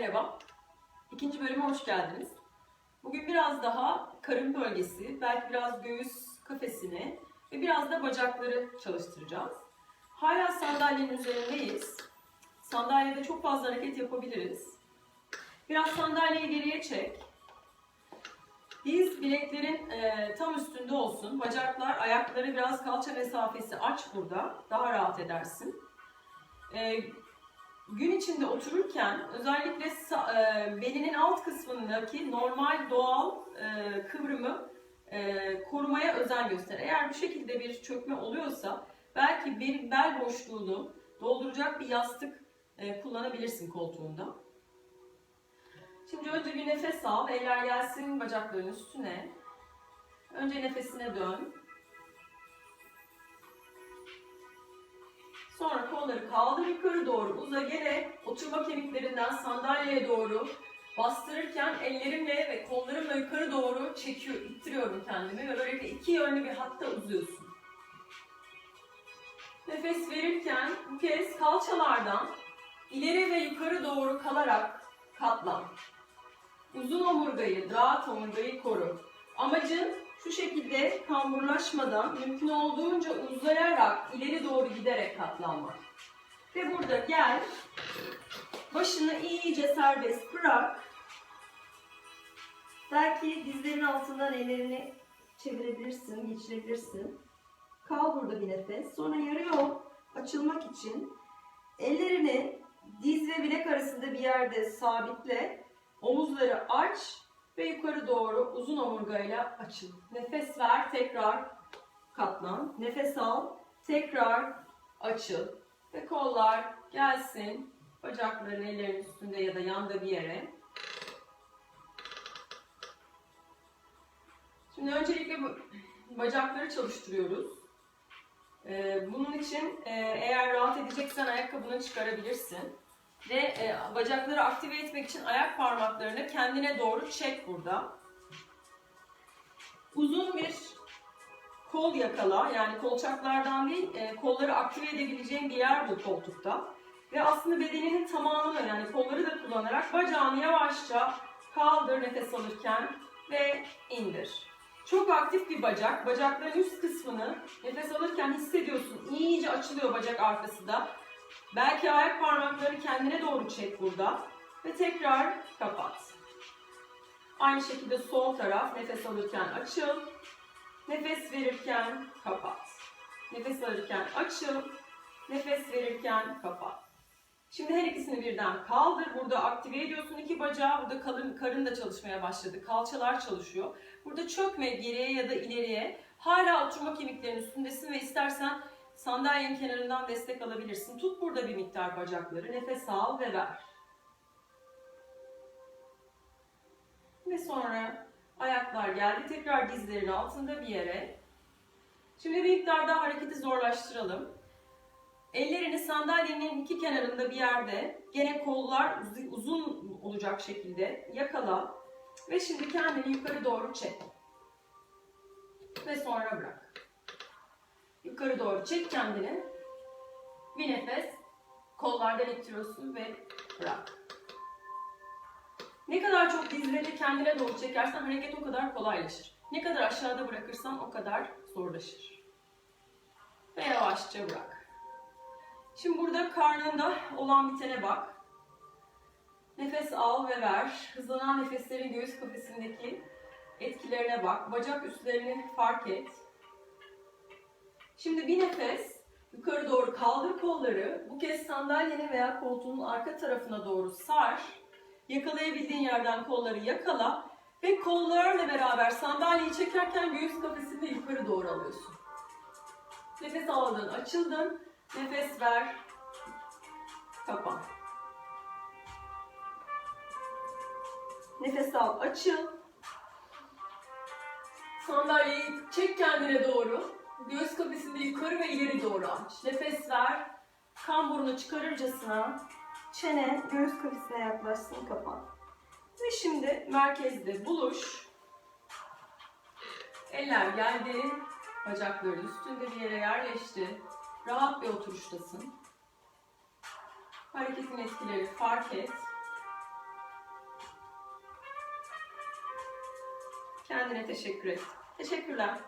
Merhaba. İkinci bölüme hoş geldiniz. Bugün biraz daha karın bölgesi, belki biraz göğüs kafesini ve biraz da bacakları çalıştıracağız. Hala sandalyenin üzerindeyiz. Sandalyede çok fazla hareket yapabiliriz. Biraz sandalyeyi geriye çek. Diz bileklerin e, tam üstünde olsun. Bacaklar, ayakları biraz kalça mesafesi aç burada. Daha rahat edersin. E, gün içinde otururken özellikle e, belinin alt kısmındaki normal doğal e, kıvrımı e, korumaya özen göster. Eğer bu şekilde bir çökme oluyorsa belki bir bel boşluğunu dolduracak bir yastık e, kullanabilirsin koltuğunda. Şimdi önce bir nefes al, eller gelsin bacakların üstüne. Önce nefesine dön. Sonra kolları kaldır yukarı doğru uza gene oturma kemiklerinden sandalyeye doğru bastırırken ellerimle ve kollarımla yukarı doğru çekiyor, ittiriyorum kendimi ve böylelikle iki yönlü bir hatta uzuyorsun. Nefes verirken bu kez kalçalardan ileri ve yukarı doğru kalarak katlan. Uzun omurgayı, rahat omurgayı koru. Amacın şu şekilde kamburlaşmadan mümkün olduğunca uzayarak ileri giderek katlanmak. Ve burada gel, başını iyice serbest bırak. Belki dizlerin altından ellerini çevirebilirsin, geçirebilirsin. Kal burada bir nefes. Sonra yarı yol açılmak için ellerini diz ve bilek arasında bir yerde sabitle. Omuzları aç ve yukarı doğru uzun omurgayla açıl. Nefes ver, tekrar katlan. Nefes al, tekrar açıl. Ve kollar gelsin. Bacakların ellerin üstünde ya da yanda bir yere. Şimdi öncelikle bacakları çalıştırıyoruz. Ee, Bunun için e, eğer rahat edeceksen ayakkabını çıkarabilirsin. Ve e, bacakları aktive etmek için ayak parmaklarını kendine doğru çek burada. Uzun bir kol yakala. Yani kolçaklardan değil, e, kolları aktive edebileceğin bir yer bu koltukta. Ve aslında bedeninin tamamını yani kolları da kullanarak bacağını yavaşça kaldır nefes alırken ve indir. Çok aktif bir bacak. Bacakların üst kısmını nefes alırken hissediyorsun. İyice açılıyor bacak arkası da. Belki ayak parmaklarını kendine doğru çek burada. Ve tekrar kapat. Aynı şekilde sol taraf nefes alırken açıl. Nefes verirken kapat. Nefes alırken açıl. Nefes verirken kapat. Şimdi her ikisini birden kaldır. Burada aktive ediyorsun iki bacağı. Burada karın, karın da çalışmaya başladı. Kalçalar çalışıyor. Burada çökme geriye ya da ileriye. Hala oturma kemiklerinin üstündesin ve istersen Sandalyenin kenarından destek alabilirsin. Tut burada bir miktar bacakları. Nefes al ve ver. Ve sonra ayaklar geldi. Tekrar dizlerin altında bir yere. Şimdi bir miktar daha hareketi zorlaştıralım. Ellerini sandalyenin iki kenarında bir yerde gene kollar uzun olacak şekilde yakala. Ve şimdi kendini yukarı doğru çek. Ve sonra bırak. Yukarı doğru çek kendini. Bir nefes. Kollardan ittiriyorsun ve bırak. Ne kadar çok dizleri kendine doğru çekersen hareket o kadar kolaylaşır. Ne kadar aşağıda bırakırsan o kadar zorlaşır. Ve yavaşça bırak. Şimdi burada karnında olan bitene bak. Nefes al ve ver. Hızlanan nefeslerin göğüs kafesindeki etkilerine bak. Bacak üstlerini fark et. Şimdi bir nefes yukarı doğru kaldır kolları. Bu kez sandalyenin veya koltuğun arka tarafına doğru sar. Yakalayabildiğin yerden kolları yakala. Ve kollarla beraber sandalyeyi çekerken göğüs kafesini yukarı doğru alıyorsun. Nefes aldın, açıldın. Nefes ver. Kapan. Nefes al, açıl. Sandalyeyi çek kendine doğru. Göğüs kafesinde yukarı ve ileri doğru aç. Nefes ver. Kan burnu çıkarırcasına Çene göğüs kafesine yaklaşsın kapan. Ve şimdi merkezde buluş. Eller geldi. Bacakların üstünde bir yere yerleşti. Rahat bir oturuştasın. Hareketin etkileri fark et. Kendine teşekkür et. Teşekkürler.